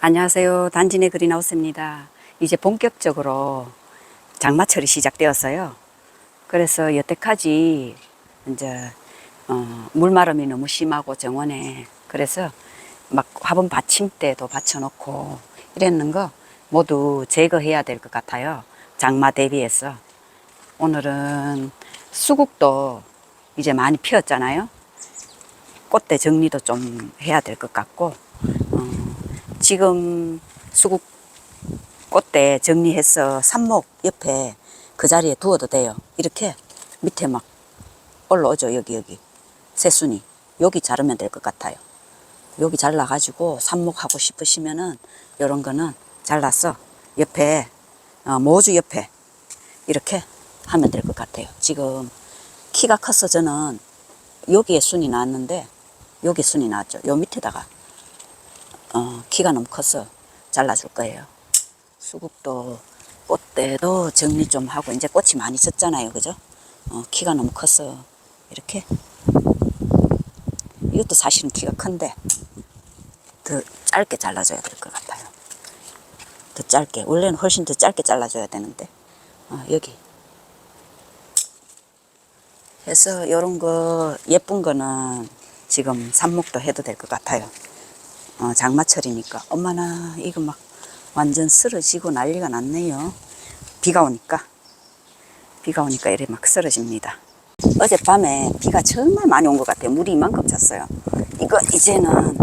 안녕하세요. 단진의 글이 나왔습니다. 이제 본격적으로 장마철이 시작되었어요. 그래서 여태까지 이제 어, 물마름이 너무 심하고 정원에 그래서 막 화분 받침대도 받쳐놓고 이랬는 거 모두 제거해야 될 것 같아요. 장마 대비해서 오늘은 수국도 이제 많이 피었잖아요. 꽃대 정리도 좀 해야 될 것 같고 어, 지금 수국 꽃대 정리해서 삽목 옆에 그 자리에 두어도 돼요. 이렇게 밑에 막 올라오죠. 여기 여기 새순이 여기 자르면 될 것 같아요. 여기 잘라가지고 삽목하고 싶으시면은 이런 거는 잘라서 옆에 어, 모주 옆에 이렇게 하면 될 것 같아요. 지금 키가 커서 저는 여기에 순이 나왔는데 여기 순이 나왔죠. 요 밑에다가 어, 키가 너무 커서 잘라줄 거예요. 수국도 꽃대도 정리 좀 하고 이제 꽃이 많이 졌잖아요. 그죠? 어, 키가 너무 커서 이렇게 이것도 사실은 키가 큰데 더 짧게 잘라줘야 될 것 같아요. 더 짧게 원래는 훨씬 더 짧게 잘라줘야 되는데 어, 여기 해서 이런 거 예쁜 거는 지금 삽목도 해도 될 것 같아요. 어, 장마철이니까 엄마나 이거 막 완전 쓰러지고 난리가 났네요. 비가 오니까 비가 오니까 이래 막 쓰러집니다. 어젯밤에 비가 정말 많이 온 것 같아요. 물이 이만큼 찼어요. 이거 이제는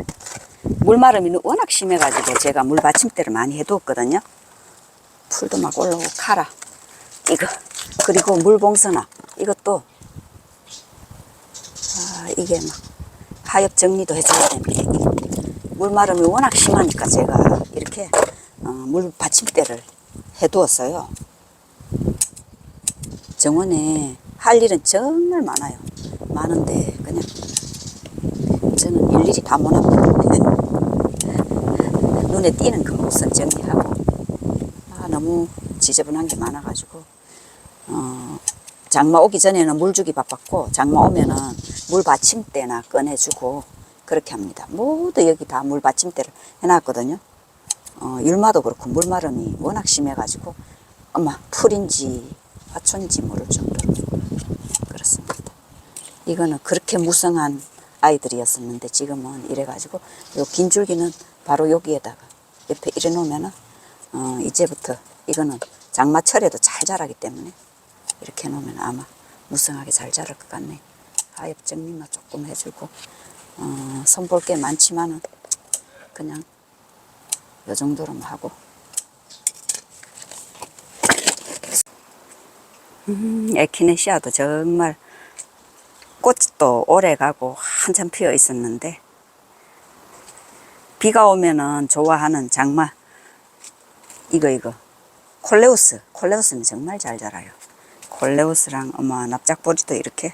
물마름이 워낙 심해가지고 제가 물 받침대를 많이 해두었거든요. 풀도 막 올라오고 카라 이거 그리고 물봉선화 이것도 아, 이게 막 하엽 정리도 해줘야 되는데 물마름이 워낙 심하니까 제가 이렇게 어, 물 받침대를 해두었어요. 정원에 할 일은 정말 많아요. 많은데 그냥 저는 일일이 다 못합니다. 눈에 띄는 그 우선 정리하고 아, 너무 지저분한 게 많아가지고 어, 장마 오기 전에는 물 주기 바빴고 장마 오면은 물 받침대나 꺼내주고 그렇게 합니다. 모두 여기 다 물 받침대를 해놨거든요. 어, 율마도 그렇고 물마름이 워낙 심해가지고 엄마 풀인지 화초인지 모를 정도로 그렇습니다. 이거는 그렇게 무성한 아이들이었었는데 지금은 이래가지고 요 긴 줄기는 바로 여기에다가 옆에 이래 놓으면은 어, 이제부터 이거는 장마철에도 잘 자라기 때문에 이렇게 놓으면 아마 무성하게 잘 자랄 것 같네. 하엽 정리만 조금 해주고 어, 손볼 게 많지만은 그냥 요 정도로만 하고. 음, 에키네시아도 정말 꽃도 오래 가고 한참 피어 있었는데 비가 오면은 좋아하는 장마 이거 이거. 콜레우스 콜레우스는 정말 잘 자라요. 콜레우스랑 어머 납작보리도 이렇게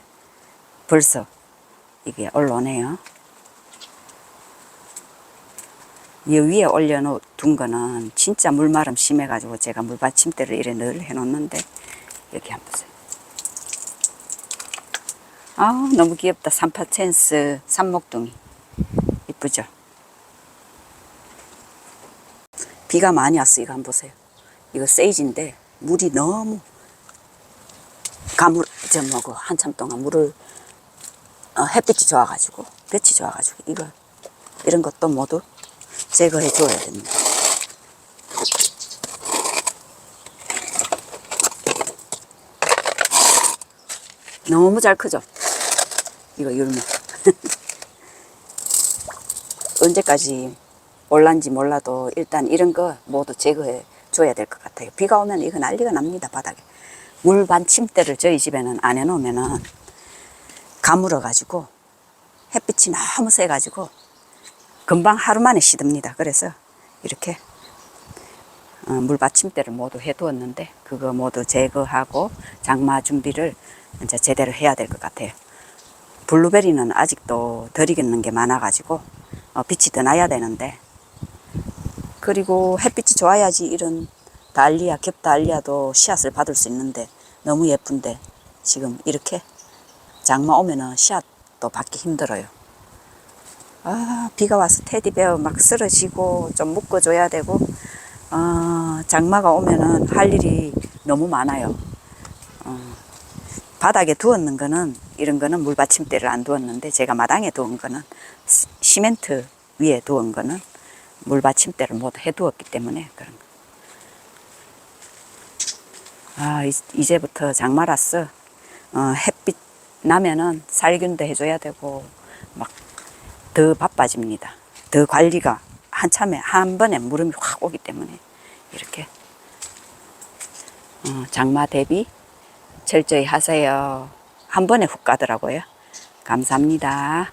벌써 이게 올라오네요 이 위에 올려둔 거는 진짜 물마름 심해가지고 제가 물받침대를 이래 늘 해놓는데 여기 한번 보세요. 아 너무 귀엽다. 삼파챈스 삼목둥이 이쁘죠? 비가 많이 왔어. 이거 한번 보세요. 이거 세이지인데 물이 너무 가물 저 뭐고 한참 동안 물을 어, 햇빛이 좋아가지고 빛이 좋아가지고 이거 이런 것도 모두 제거해 줘야 됩니다. 너무 잘 크죠? 이거 율무. 언제까지 올란지 몰라도 일단 이런 거 모두 제거해 줘야 될 것 같아요. 비가 오면 이거 난리가 납니다, 바닥에. 물 반침대를 저희 집에는 안 해놓으면은 가물어가지고 햇빛이 너무 세가지고 금방 하루 만에 시듭니다. 그래서 이렇게 어, 물 받침대를 모두 해두었는데 그거 모두 제거하고 장마 준비를 이제 제대로 해야 될 것 같아요. 블루베리는 아직도 덜 익는 게 많아가지고 어, 빛이 더 나야 되는데 그리고 햇빛이 좋아야지 이런 달리아 겹달리아도 씨앗을 받을 수 있는데 너무 예쁜데 지금 이렇게 장마 오면은 씨앗도 받기 힘들어요. 아, 비가 와서 테디베어 막 쓰러지고 좀 묶어줘야 되고, 어, 장마가 오면은 할 일이 너무 많아요. 어, 바닥에 두었는 거는, 이런 거는 물받침대를 안 두었는데, 제가 마당에 두은 거는, 시- 시멘트 위에 두은 거는 물받침대를 못 해두었기 때문에 그런 거. 아, 이- 이제부터 장마라서, 어, 나면은 살균도 해줘야 되고, 막 더 바빠집니다. 더 관리가 한참에 한 번에 무름이 확 오기 때문에 이렇게 어, 장마 대비 철저히 하세요. 한 번에 훅 가더라고요. 감사합니다.